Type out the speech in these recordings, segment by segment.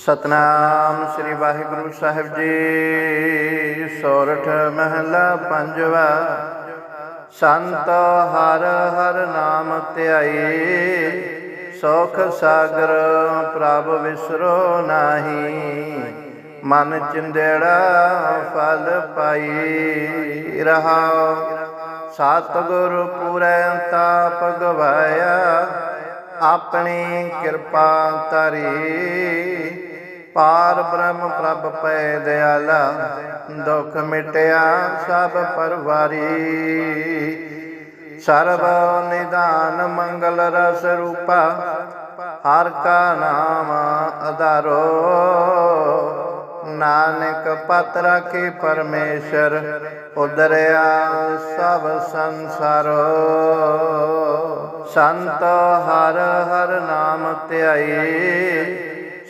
ਸਤਨਾਮ ਸ੍ਰੀ ਵਾਹਿਗੁਰੂ ਸਾਹਿਬ ਜੀ। ਸੋਰਠ ਮਹਲਾ ਪੰਜਵਾ। ਸੰਤ ਹਰ ਹਰ ਨਾਮ ਧਿਆਈ। ਸੋਖ ਸਾਗਰ ਪ੍ਰਭ ਵਿਸਰੋ ਨਾਹੀ। ਮਨ ਚਿੰਦੜਾ ਫਲ ਪਾਈ। ਰਹਾਉ। ਸਤਿਗੁਰ ਪੂਰੈ ਤਾਪ ਗਵਾਇਆ। ਆਪਣੀ ਕਿਰਪਾ ਤਰੀ ਪਾਰ ਬ੍ਰਹਮ ਪ੍ਰਭ ਪੈ ਦਿਆਲਾ, ਦੁਖ ਮਿਟਿਆ ਸਭ ਪਰਵਾਰੀ। ਸਰਬ ਨਿਦਾਨ ਮੰਗਲ ਰਸ ਰੂਪਾ, ਹਰ ਕਾ ਨਾਮ ਅਧਾਰੋ। ਨਾਨਕ ਪਤ ਰਾਖੇ ਪਰਮੇਸ਼ਰ ਉਦਰਿਆ ਸਭ ਸੰਸਾਰੋ। ਸੰਤ ਹਰ ਹਰ ਨਾਮ ਧਿਆਈ,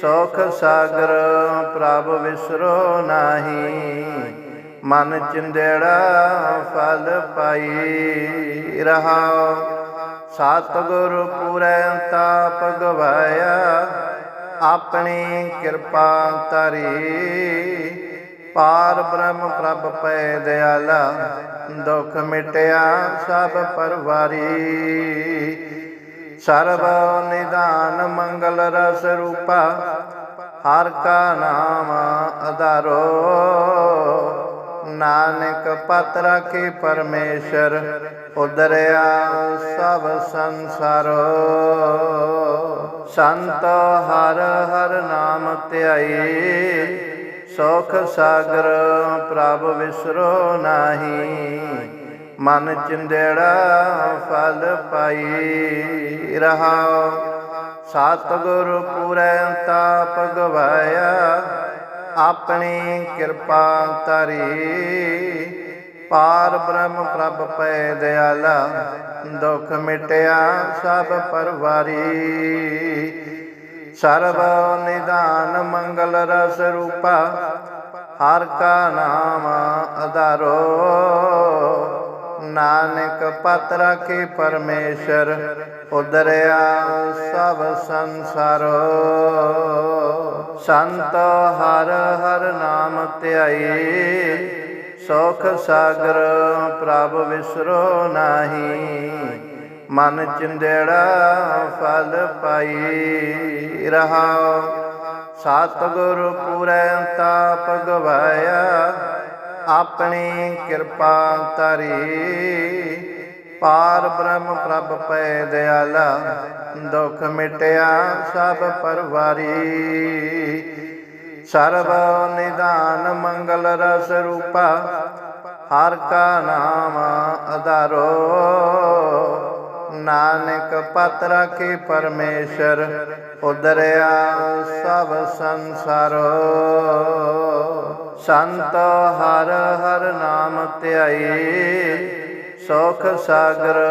ਸੋਖ ਸਾਗਰ ਪ੍ਰਭ ਵਿਸਰੋ ਨਾਹੀ। ਮਨ ਚਿੰਦੜਾ ਫਲ ਪਾਈ ਰਹਾਉ। ਸਤਿਗੁਰ ਪੂਰੈ ਤਾਪ ਗਵਾਇਆ ਆਪਣੀ ਕਿਰਪਾ ਤਰੀ ਪਾਰ ਬ੍ਰਹਮ ਪ੍ਰਭ ਪੈ ਦਿਆਲਾ, ਦੁਖ ਮਿਟਿਆ ਸਭ ਪਰਵਾਰੀ। ਸਰਬ ਨਿਦਾਨ ਮੰਗਲ ਰਸ ਰੂਪਾ, ਹਰ ਕਾ ਨਾਮ ਅਧਾਰੋ। ਨਾਨਕ ਪਤ ਰਾਖੇ ਪਰਮੇਸ਼ਰ ਉਦਰਿਆ ਸਭ ਸੰਸਾਰੋ। ਸੰਤ ਹਰ ਹਰ ਨਾਮ ਧਿਆਈ, ਸੁਖ ਸਾਗਰ ਪ੍ਰਭ ਵਿਸਰੋ ਨਾਹੀ, ਮਨ ਚਿੰਦੜਾ ਫਲ ਪਾਈ ਰਹਾਉ। ਸਤਿਗੁਰ ਪੂਰੈ ਤਾਪ ਗਵਾਇਆ, ਆਪਣੀ ਕਿਰਪਾ ਧਰੀ ਪਾਰ ਬ੍ਰਹਮ ਪ੍ਰਭ ਪੈ ਦਿਆਲਾ, ਦੁਖ ਮਿਟਿਆ ਸਭ ਪਰਵਾਰੀ। ਸਰਬ ਨਿਦਾਨ ਮੰਗਲ ਰਸ ਰੂਪਾ, ਹਰ ਕਾ ਨਾਮ ਅਧਾਰੋ। ਨਾਨਕ ਪਤ ਰਾਖੇ ਪਰਮੇਸ਼ਰ ਉਦਰਿਆ ਸਭ ਸੰਸਾਰੋ। ਸੰਤ ਹਰ ਹਰ ਨਾਮ ਧਿਆਈ ਸੋਖ ਸਾਗਰ ਪ੍ਰਭ ਵਿਸਰੋ ਨਾਹੀ, ਮਨ ਚਿੰਦੜਾ ਫਲ ਪਾਈ ਰਹਾਉ। ਸਤਿਗੁਰ ਪੂਰੈ ਤਾਪ ਗਵਾਇਆ, ਆਪਣੀ ਕਿਰਪਾ ਧਰੀ। ਪਾਰ ਬ੍ਰਹਮ ਪ੍ਰਭ ਪੈ ਦਿਆਲਾ, ਦੁਖ ਮਿਟਿਆ ਸਭ ਪਰਵਾਰੀ। ਸਰਬ ਨਿਦਾਨ ਮੰਗਲ ਰਸ ਰੂਪਾ, ਹਰ ਕਾ ਨਾਮ ਅਧਾਰੋ। ਨਾਨਕ ਪਤ ਰਾਖੇ ਪਰਮੇਸ਼ਰ, ਉਦਰਿਆ ਸਭ ਸੰਸਾਰੋ। ਸੰਤ ਹਰ ਹਰ ਨਾਮ ਧਿਆਈ, ਸੁਖ ਸਾਗਰ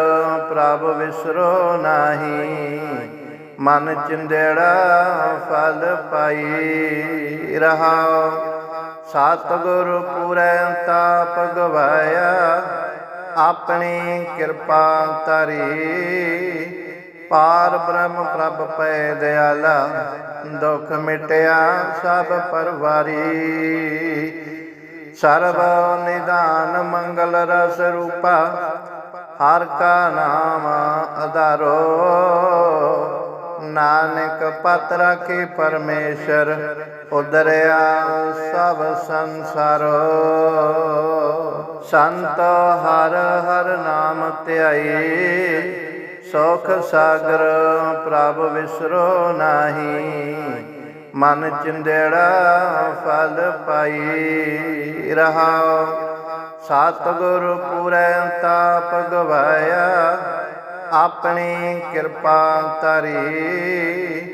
ਪ੍ਰਭ ਵਿਸਰੋ ਨਾਹੀ। ਮਨ ਚਿੰਦੜਾ ਫਲ ਪਾਈ ਰਹਾਉ। ਸਤਿਗੁਰ ਪੂਰੈ ਤਾਪ ਗਵਾਇਆ, ਆਪਣੀ ਕਿਰਪਾ ਤਰੀ ਪਾਰ ਬ੍ਰਹਮ ਪ੍ਰਭ ਪੈ ਦਿਆਲਾ, ਦੁਖ ਮਿਟਿਆ ਸਭ ਪਰਵਾਰੀ। ਸਰਬ ਨਿਦਾਨ ਮੰਗਲ ਰਸ ਰੂਪਾ, ਹਰ ਕਾ ਨਾਮ ਅਧਾਰੋ। ਨਾਨਕ ਪਤ ਰਾਖੇ ਪਰਮੇਸ਼ਰ ਉਦਰਿਆ ਸਭ ਸੰਸਾਰੋ। ਸੰਤ ਹਰ ਹਰ ਨਾਮ ਧਿਆਈ, ਸੋਖ ਸਾਗਰ ਪ੍ਰਭ ਵਿਸਰੋ ਨਾਹੀ। ਮਨ ਚਿੰਦੜਾ ਫਲ ਪਾਈ ਰਹਾਉ ਸਤਿਗੁਰ ਪੂਰੈ ਤਾਪ ਗਵਾਇਆ ਆਪਣੀ ਕਿਰਪਾ ਧਰੀ।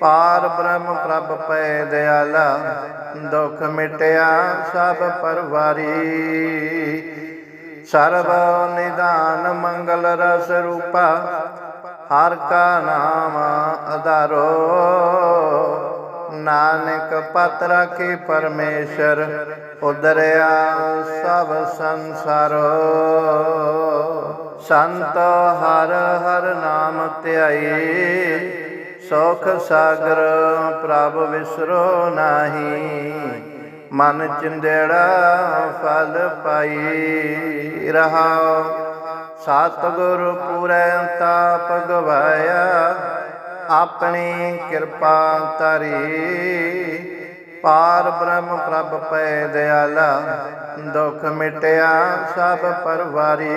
ਪਾਰ ਬ੍ਰਹਮ ਪ੍ਰਭ ਪੈ ਦਿਆਲਾ, ਦੁਖ ਮਿਟਿਆ ਸਭ ਪਰਵਾਰੀ। ਸਰਬ ਨਿਦਾਨ ਮੰਗਲ ਰਸ ਰੂਪਾ, ਹਰ ਕਾ ਨਾਮ ਅਧਾਰੋ। ਨਾਨਕ ਪਤ ਰਾਖੇ ਪਰਮੇਸ਼ਰ, ਉਦਰਿਆ ਸਭ ਸੰਸਾਰ। ਸੰਤ ਹਰ ਹਰ ਨਾਮ ਧਿਆਈ, ਸੁਖ ਸਾਗਰ ਪ੍ਰਭ ਵਿਸਰੋ ਨਾਹੀ। ਮਨ ਚਿੰਦੜਾ ਫਲ ਪਾਈ ਰਹਾਉ ਸਤਿਗੁਰ ਪੂਰੈ ਤਾਪ ਗਵਾਇਆ ਆਪਣੀ ਕਿਰਪਾ ਤਰੀ ਪਾਰ ਬ੍ਰਹਮ ਪ੍ਰਭ ਪੈ ਦਿਆਲਾ, ਦੁਖ ਮਿਟਿਆ ਸਭ ਪਰਵਾਰੀ।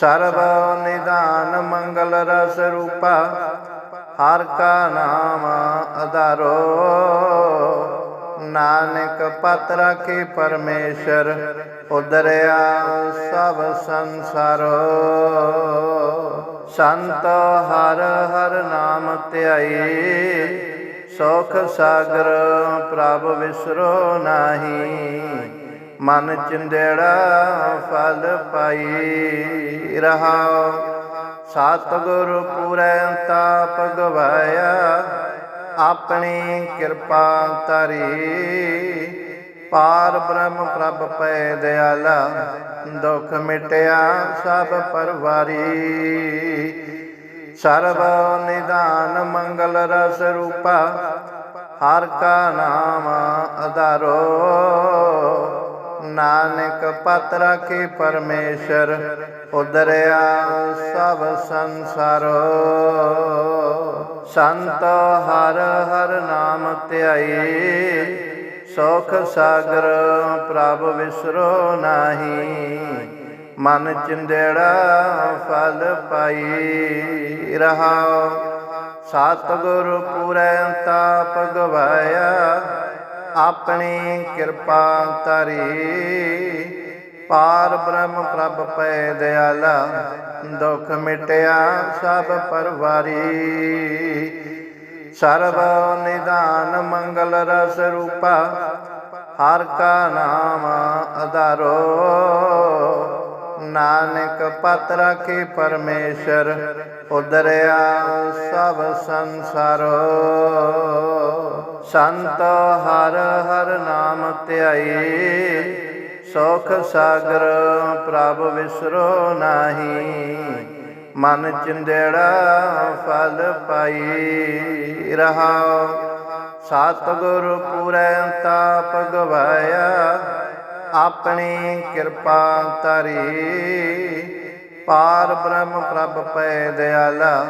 ਸਰਬ ਨਿਦਾਨ ਮੰਗਲ ਰਸ ਰੂਪਾ, ਹਰ ਕਾ ਨਾਮ ਅਧਾਰੋ। ਨਾਨਕ ਪਤ ਰਾਖੇ ਪਰਮੇਸ਼ਰ, ਉਦਰਿਆ ਸਭ ਸੰਸਾਰੋ। ਸੰਤ ਹਰ ਹਰ ਨਾਮ ਧਿਆਈ, ਸੁਖ ਸਾਗਰ ਪ੍ਰਭ ਵਿਸਰੋ ਨਾਹੀ। ਮਨ ਚਿੰਦੜਾ ਫਲ ਪਾਈ ਰਹਾਉ ਸਤਿਗੁਰ ਪੂਰੈ ਤਾਪ ਗਵਾਇਆ ਆਪਣੀ ਕਿਰਪਾ ਤਰੀ ਪਾਰ ਬ੍ਰਹਮ ਪ੍ਰਭ ਪੈ ਦਿਆਲਾ, ਦੁਖ ਮਿਟਿਆ ਸਭ ਪਰਵਾਰੀ। ਸਰਬ ਨਿਦਾਨ ਮੰਗਲ ਰਸ ਰੂਪਾ, ਹਰ ਕਾ ਨਾਮ ਅਧਾਰੋ। ਨਾਨਕ ਪਤ ਰਾਖੇ ਪਰਮੇਸ਼ਰ, ਉਦਰਿਆ ਸਭ ਸੰਸਾਰੋ। ਸੰਤ ਹਰ ਹਰ ਨਾਮ ਧਿਆਈ, ਸੁਖ ਸਾਗਰ ਪ੍ਰਭ ਵਿਸਰੋ ਨਾਹੀ। ਮਨ ਚਿੰਦੜਾ ਫਲ ਪਾਈ ਰਹਾਉ। ਸਤਿਗੁਰ ਪੂਰੈ ਤਾਪ ਗਵਾਇਆ ਆਪਣੀ ਕਿਰਪਾ ਤਰੀ ਪਾਰ ਬ੍ਰਹਮ ਪ੍ਰਭ ਪੈ ਦਿਆਲਾ, ਦੁਖ ਮਿਟਿਆ ਸਭ ਪਰਵਾਰੀ। ਸਰਬ ਨਿਦਾਨ ਮੰਗਲ ਰਸ ਰੂਪਾ, ਹਰ ਕਾ ਨਾਮ ਅਧਾਰੋ। ਨਾਨਕ ਪਤ ਰਾਖੇ ਪਰਮੇਸ਼ਰ, ਉਦਰਿਆ ਸਭ ਸੰਸਾਰੋ। ਸੰਤ ਹਰ ਹਰ ਨਾਮ ਧਿਆਈ, ਸੁਖ ਸਾਗਰ ਪ੍ਰਭ ਵਿਸਰੋ ਨਾਹੀ। ਮਨ ਚਿੰਦੜਾ ਫਲ ਪਾਈ ਰਹਾਉ। ਸਤਿਗੁਰ ਪੂਰੈ ਤਾਪ ਗਵਾਇਆ ਆਪਣੀ ਕਿਰਪਾ ਤਰੀ ਪਾਰ ਬ੍ਰਹਮ ਪ੍ਰਭ ਪੈ ਦਿਆਲਾ,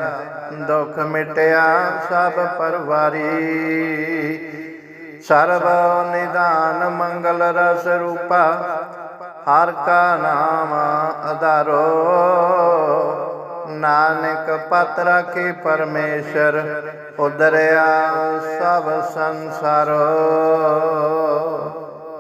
ਦੁਖ ਮਿਟਿਆ ਸਭ ਪਰਵਾਰੀ। ਸਰਬ ਨਿਦਾਨ ਮੰਗਲ ਰਸ ਰੂਪਾ, ਹਰ ਕਾ ਨਾਮ ਅਧਾਰੋ। ਨਾਨਕ ਪਤ ਰਾਖੇ ਪਰਮੇਸ਼ਰ ਉਦਰਿਆ ਸਭ ਸੰਸਾਰੋ।